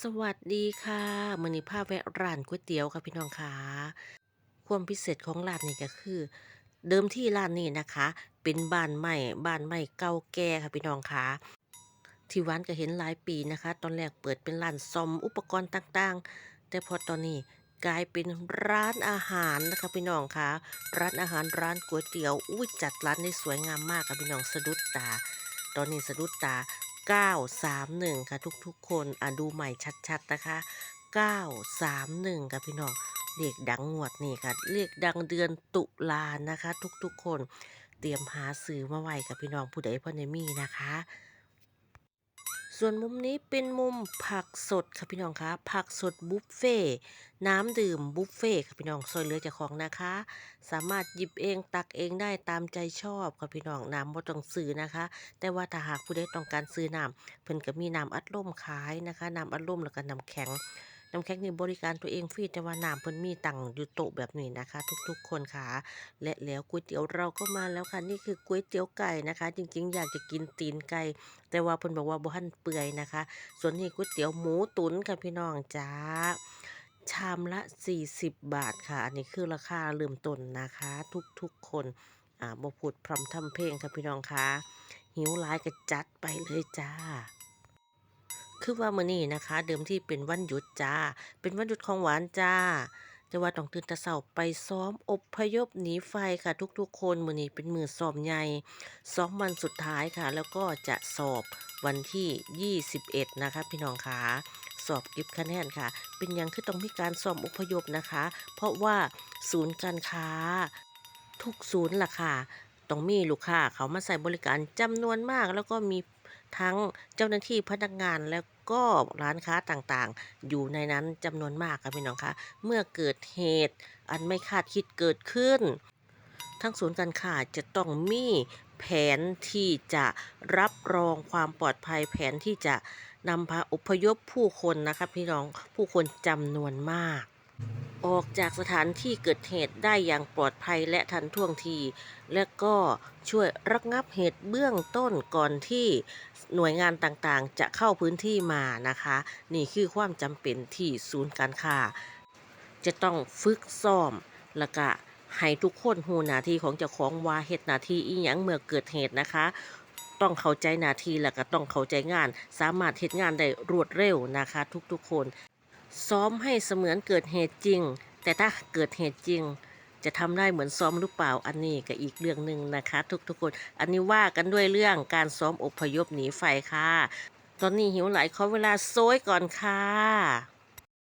สวัสดีค่ะมือนี้พาแวะร้านก๋วยเตี๋ยวค่ะพี่น้องค่ะความพิเศษของร้านนี้ก็คือ เดิมที่ร้านนี้นะคะ เป็นบ้านไม้บ้านไม้เก่าแก่ค่ะพี่น้องค่ะที่ร้านก็เห็นหลายปีนะคะ ตอนแรกเปิดเป็นร้านซ่อมอุปกรณ์ต่างๆ แต่พอตอนนี้กลายเป็นร้านอาหารนะคะพี่น้องค่ะร้านอาหารร้านก๋วยเตี๋ยวอุ้ยจัดร้านได้สวยงามมากค่ะพี่น้องสะดุดตา ตอนนี้สะดุดตา 931 ค่ะทุกๆ คนอะดูใหม่ชัดๆนะคะ 931 ค่ะพี่น้องเลขดังงวดนี่ค่ะเลขดังเดือนตุลานะคะ ทุกๆ คน เตรียมหาซื้อมาไว้กับพี่น้องผู้ใดพ่อในมีนะคะ ส่วนมุมนี้เป็นมุมผักสดค่ะพี่น้องคะผักสดบุฟเฟ่น้ำดื่มบุฟเฟ่ค่ะพี่น้องซอยเหลือจากของนะคะ สามารถหยิบเองตักเองได้ตามใจชอบค่ะพี่น้องน้ำบ่ต้องซื้อนะคะ แต่ว่าถ้าหากผู้ใดต้องการซื้อน้ำเพิ่นก็มีน้ำอัดลมขายนะคะน้ำอัดลมแล้วก็น้ำแข็ง น้ำแข็งนี่บริการตัวเองฟรีแต่ว่าน้ำเพิ่นมีตั้งอยู่โต๊ะแบบนี้นะคะ ทุกๆ คนค่ะ และแล้วก๋วยเตี๋ยวเราก็มาแล้วค่ะนี่คือก๋วยเตี๋ยวไก่นะคะ จริงๆ อยากจะกินตีนไก่ แต่ว่าเพิ่นบอกว่าบ่ทันเปื่อยนะคะ ส่วนนี้ก๋วยเตี๋ยวหมูตุ๋นค่ะพี่น้องจ้าชามละ 40 บาทค่ะ อันนี้คือราคาเริ่มต้นนะคะ ทุกๆ คนอ่าบ่พูดพร่ำทำเพลงค่ะพี่น้องคะหิวหลายก็จัดไปเลยจ้า คือว่ามื้อนี้นะคะ เดิมที่เป็นวันหยุดจ้า เป็นวันหยุดของหวานจ้า แต่ว่าต้องตื่นแต่เช้าไปซ้อมอบพยพหนีไฟค่ะทุกๆ คนมื้อนี้เป็นมือซ้อมใหญ่ซ้อมวันสุดท้ายค่ะ แล้วก็จะสอบวันที่ 21 นะคะ พี่น้องค่ะสอบก็บคะแนนค่ะ เป็นยังคือต้องมีการซ้อมอพยพนะคะ เพราะว่าศูนย์การค้า ทุกศูนย์ล่ะค่ะ ต้องมีลูกค้าเขามาใส่บริการจำนวนมากแล้วก็มี ทั้งเจ้าหน้าที่พนักงานแล้วก็ร้านค้าต่างๆ อยู่ในนั้นจำนวนมากค่ะพี่น้องคะเมื่อเกิดเหตุอันไม่คาดคิดเกิดขึ้น ทั้งศูนย์การค้าจะต้องมีแผนที่จะรับรองความปลอดภัยแผนที่จะนำพาอพยพผู้คนนะคะพี่น้องผู้คนจำนวนมาก ออกจากสถานที่เกิดเหตุได้อย่างปลอดภัยและทันท่วงที และก็ช่วยระงับเหตุเบื้องต้นก่อนที่หน่วยงานต่างๆ จะเข้าพื้นที่มานะคะ นี่คือความจำเป็นที่ศูนย์การค้าจะต้องฝึกซ้อมแล้วก็ให้ทุกคนหูหน้าที่ของเจ้าของว่าเฮ็ดหน้าที่อีหยังเมื่อเกิดเหตุนะคะ ต้องเข้าใจหน้าที่แล้วก็ต้องเข้าใจงาน สามารถเฮ็ดงานได้รวดเร็วนะคะ ทุกๆคน ซ้อมให้เสมือนเกิดเหตุจริง แต่ถ้าเกิดเหตุจริง จะทำได้เหมือนซ้อมหรือเปล่าอันนี้ก็อีกเรื่องหนึ่งนะคะ ทุกๆคน อันนี้ว่ากันด้วยเรื่องการซ้อมอพยพหนีไฟค่ะ ตอนนี้หิวไหลายขอเวลาโซยก่อนค่ะ